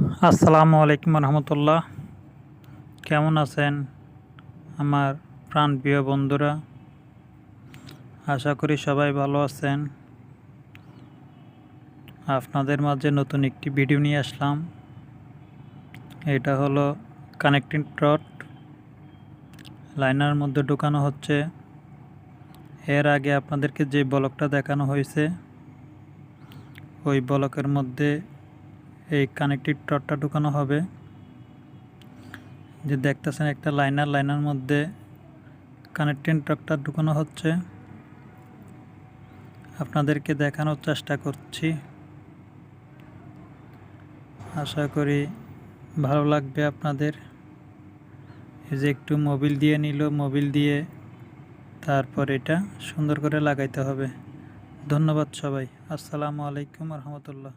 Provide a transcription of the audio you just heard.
আসসালামু আলাইকুম রহমতুল্লাহ। কেমন আছেন আমার প্রাণ প্রিয় বন্ধুরা? আশা করি সবাই ভালো আছেন। আপনাদের মাঝে নতুন একটি ভিডিও নিয়ে আসলাম। এটা হলো কানেক্টিং ট্রট। লাইনার মধ্যে ঢুকানো হচ্ছে। এর আগে আপনাদেরকে যে ব্লকটা দেখানো হয়েছে, ওই ব্লকের মধ্যে এই কানেক্টিভ টটটা ঢুকানো হবে। যে দেখতেছেন একটা লাইনার লাইনার মধ্যে কানেক্টিং টকটা ঢুকানো হচ্ছে। আপনাদেরকে দেখানোর চেষ্টা করছি। আশা করি ভালো লাগবে আপনাদের। এই যে একটু মোবিল দিয়ে নিল মোবিল দিয়ে তারপর এটা সুন্দর করে লাগাইতে হবে। ধন্যবাদ সবাই। আসসালামু আলাইকুম রহমতুল্লাহ।